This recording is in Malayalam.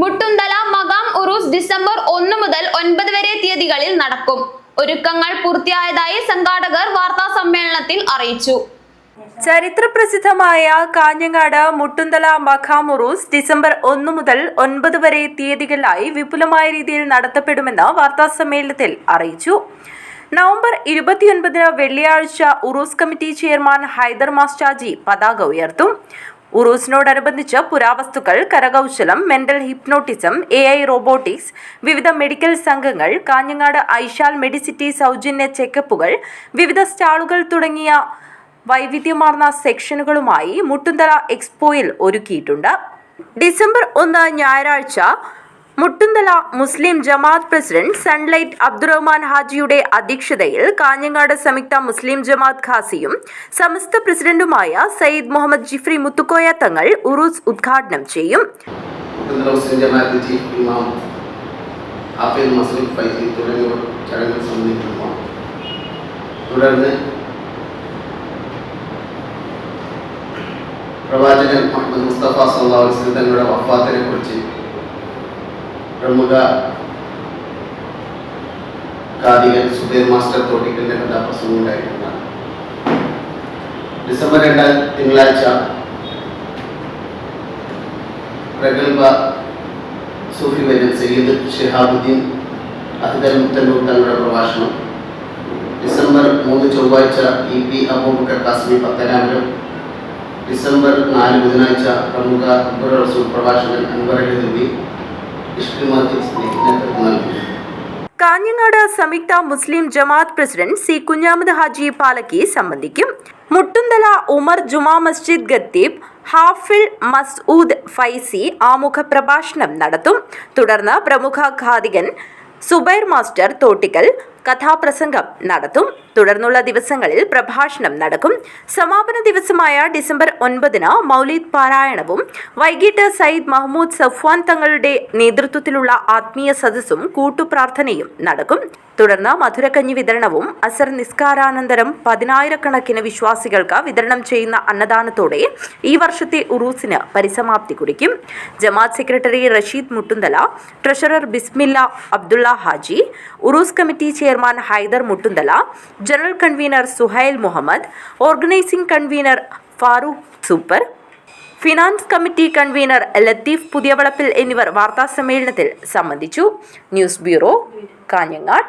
മുട്ടുന്തല മകാം ഉറൂസ് ഡിസംബർ ഒന്ന് മുതൽ ഒൻപത് വരെ തീയതികളിൽ നടക്കും. ഒരുക്കങ്ങൾ പൂർത്തിയായതായി സംഘാടകർ വാർത്താ സമ്മേളനത്തിൽ അറിയിച്ചു. ചരിത്രപ്രസിദ്ധമായ കാഞ്ഞങ്ങാട് മുട്ടുന്തല മഖാമുറൂസ് ഡിസംബർ ഒന്ന് മുതൽ ഒൻപത് വരെ തീയതികളിലായി വിപുലമായ രീതിയിൽ നടത്തപ്പെടുമെന്ന് വാർത്താ സമ്മേളനത്തിൽ അറിയിച്ചു. നവംബർ ഇരുപത്തിയൊൻപതിന് വെള്ളിയാഴ്ച ഉറൂസ് കമ്മിറ്റി ചെയർമാൻ ഹൈദർ മാസ്റ്റാജി പതാക ഉയർത്തും. ഉറൂസിനോടനുബന്ധിച്ച് പുരാവസ്തുക്കൾ കരകൗശലം mental hypnotism A I robotics വിവിധ മെഡിക്കൽ സംഘങ്ങൾ കാഞ്ഞങ്ങാട് ഐഷാൽ മെഡിസിറ്റി സൗജന്യ ചെക്കപ്പുകൾ വിവിധ സ്റ്റാളുകൾ തുടങ്ങിയ വൈവിധ്യമാർന്ന സെക്ഷനുകളുമായി മുട്ടുന്തല എക്സ്പോയിൽ ഒരുക്കിയിട്ടുണ്ട്. ഡിസംബർ ഒന്ന് ഞായറാഴ്ച Muttunthala Muslim Jamaat president sunlight Abdurahman ഹാജിയുടെ അധ്യക്ഷതയിൽ കാഞ്ഞങ്ങാട് സംയുക്ത മുസ്ലിം ജമാഅത്ത് ഖാസിയും സമസ്ത പ്രസിഡന്റുമായ സയ്യിദ് മുഹമ്മദ് ജിഫ്രി മുത്തുക്കോയ തങ്ങൾ ഉറൂസ് ഉദ്ഘാടനം ചെയ്യും. പ്രവാചകൻ മുഹമ്മദ് മുസ്തഫ സല്ലാ തങ്ങളുടെ വഫാത്തിനെ കുറിച്ച് പ്രമുഖ കാതികൻ സുബൈർ മാസ്റ്റർ തോട്ടിക്കലിന്റെ കഥാപ്രസംഗം ഉണ്ടായിട്ടുണ്ട്. ഡിസംബർ രണ്ടാം തിങ്കളാഴ്ച പ്രഗത്ഭ സൂഫി വര്യൻ സയ്യിദ് ഷിഹാബുദ്ദീൻ അഹിദൽ മുത്തന്നൂർ തങ്ങളുടെ പ്രഭാഷണം. ഡിസംബർ മൂന്ന് ചൊവ്വാഴ്ച E P Abubakar Kasmi Pathanapuram. December നാല് ബുധനാഴ്ച പ്രമുഖ അക്ബർ റസൂൽ പ്രഭാഷകൻ അൻവർ അലി കാഞ്ഞങ്ങാട് സംയുക്ത Muslim Jamaat president C Kunhamad Haji Palakki സംബന്ധിക്കും. മുട്ടുന്തല ഉമർ ജുമാ മസ്ജിദ് ഖത്തീബ് ഹാഫിൽ മസ്ഊദ് ഫൈസി ആമുഖ പ്രഭാഷണം നടത്തും. തുടർന്ന് പ്രമുഖ ഖാദികൻ സുബൈർ മാസ്റ്റർ തോട്ടിക്കൽ കഥാപ്രസംഗം നടത്തും. തുടർന്നുള്ള ദിവസങ്ങളിൽ പ്രഭാഷണം നടക്കും. സമാപന ദിവസമായ ഡിസംബർ ഒൻപതിന് മൗലീദ് പാരായണവും വൈകിട്ട് സയ്യിദ് മഹ്മൂദ് സഫ്വാൻ തങ്ങളുടെ നേതൃത്വത്തിലുള്ള ആത്മീയ സദസ്സും കൂട്ടുപ്രാർത്ഥനയും നടക്കും. തുടർന്ന് മധുരക്കഞ്ഞി വിതരണവും അസർ നിസ്കാരാനന്തരം പതിനായിരക്കണക്കിന് വിശ്വാസികൾക്ക് വിതരണം ചെയ്യുന്ന അന്നദാനത്തോടെ ഈ വർഷത്തെ ഉറൂസിന് പരിസമാപ്തി കുറിക്കും. Jamaat secretary Rasheed Muttunthala treasurer Bismilla Abdulla Haji Uroos committee chairman Haider Muttunthala general convener Suhail Muhammad organising convener Farooq super finance committee convener Latheef Puthiyavalappil എന്നിവർ വാർത്താസമ്മേളനത്തിൽ സംബന്ധിച്ചു. News bureau Kanhangad.